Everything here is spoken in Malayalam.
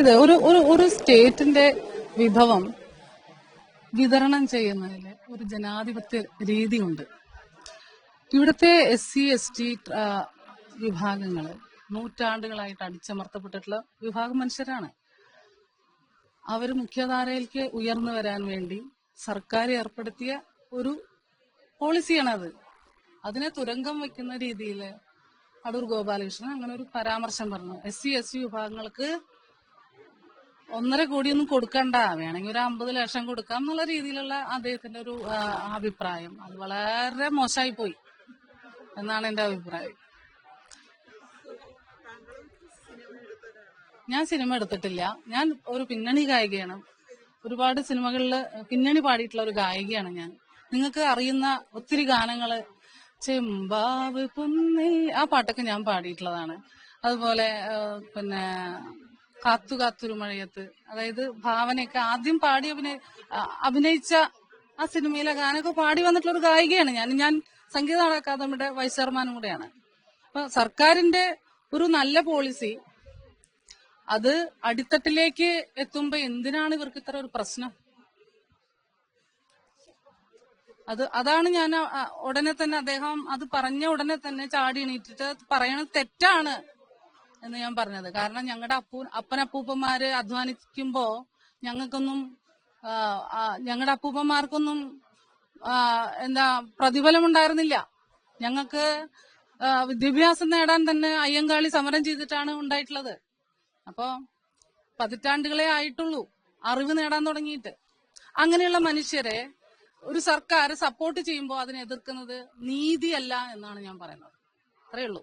അതായത് ഒരു ഒരു ഒരു സ്റ്റേറ്റിന്റെ വിഭവം വിതരണം ചെയ്യുന്നതിൽ ഒരു ജനാധിപത്യ രീതിയുണ്ട്. ഇവിടുത്തെ എസ് സി എസ് ടി വിഭാഗങ്ങൾ നൂറ്റാണ്ടുകളായിട്ട് അടിച്ചമർത്തപ്പെട്ടിട്ടുള്ള വിഭാഗം മനുഷ്യരാണ്. അവർ മുഖ്യധാരയിലേക്ക് ഉയർന്നു വരാൻ വേണ്ടി സർക്കാർ ഏർപ്പെടുത്തിയ ഒരു പോളിസിയാണത് അതിനെ തുരങ്കം വയ്ക്കുന്ന രീതിയിൽ അടൂർ ഗോപാലകൃഷ്ണൻ അങ്ങനെ ഒരു പരാമർശം പറഞ്ഞു. എസ് സി എസ് ടി വിഭാഗങ്ങൾക്ക് ഒന്നര കോടിയൊന്നും കൊടുക്കണ്ട. വേണമെങ്കിൽ ഒരു അമ്പത് ലക്ഷം കൊടുക്കാം എന്നുള്ള രീതിയിലുള്ള അദ്ദേഹത്തിന്റെ ഒരു അഭിപ്രായം. അത് വളരെ മോശമായി പോയി എന്നാണ് എന്റെ അഭിപ്രായം. ഞാൻ സിനിമ എടുത്തിട്ടില്ല. ഞാൻ ഒരു പിന്നണി ഗായികയാണ്. ഒരുപാട് സിനിമകളിൽ പിന്നണി പാടിയിട്ടുള്ള ഒരു ഗായികയാണ് ഞാൻ. നിങ്ങൾക്ക് അറിയുന്ന ഒത്തിരി ഗാനങ്ങൾ ചെമ്പാവ് പൊന്നിൽ ആ പാട്ടൊക്കെ ഞാൻ പാടിയിട്ടുള്ളതാണ്. അതുപോലെ പിന്നെ കാത്തു കാത്തൊരു മഴയത്ത്. അതായത് ഭാവനയൊക്കെ ആദ്യം പാടി അഭിനയ അഭിനയിച്ച ആ സിനിമയിലെ ഗാനമൊക്കെ പാടി വന്നിട്ടുള്ള ഒരു ഗായികയാണ് ഞാൻ. ഞാൻ സംഗീത അക്കാദമിയുടെ വൈസ് ചെയർമാനും കൂടെയാണ്. അപ്പൊ സർക്കാരിന്റെ ഒരു നല്ല പോളിസി അത് അടിത്തട്ടിലേക്ക് എത്തുമ്പോ എന്തിനാണ് ഇവർക്ക് ഇത്ര ഒരു പ്രശ്നം? അത് അതാണ് ഞാൻ ഉടനെ തന്നെ അദ്ദേഹം അത് പറഞ്ഞ ഉടനെ തന്നെ ചാടി എണീറ്റിട്ട് പറയണത് തെറ്റാണ്. എന്ന് ഞാൻ പറഞ്ഞത്. കാരണം ഞങ്ങളുടെ അപ്പൂ അപ്പനപ്പൂപ്പന്മാര് അധ്വാനിക്കുമ്പോ ഞങ്ങൾക്കൊന്നും ഞങ്ങളുടെ അപ്പൂപ്പന്മാർക്കൊന്നും എന്താ പ്രതിഫലം ഉണ്ടായിരുന്നില്ല ഞങ്ങൾക്ക് വിദ്യാഭ്യാസം നേടാൻ തന്നെ അയ്യങ്കാളി സമരം ചെയ്തിട്ടാണ് ഉണ്ടായിട്ടുള്ളത്. അപ്പോ പതിറ്റാണ്ടുകളെ ആയിട്ടുള്ളൂ അറിവ് നേടാൻ തുടങ്ങിയിട്ട്. അങ്ങനെയുള്ള മനുഷ്യരെ ഒരു സർക്കാർ സപ്പോർട്ട് ചെയ്യുമ്പോൾ അതിനെ എതിർക്കുന്നത് നീതിയല്ല എന്നാണ് ഞാൻ പറയുന്നത്. അത്രേ ഉള്ളൂ.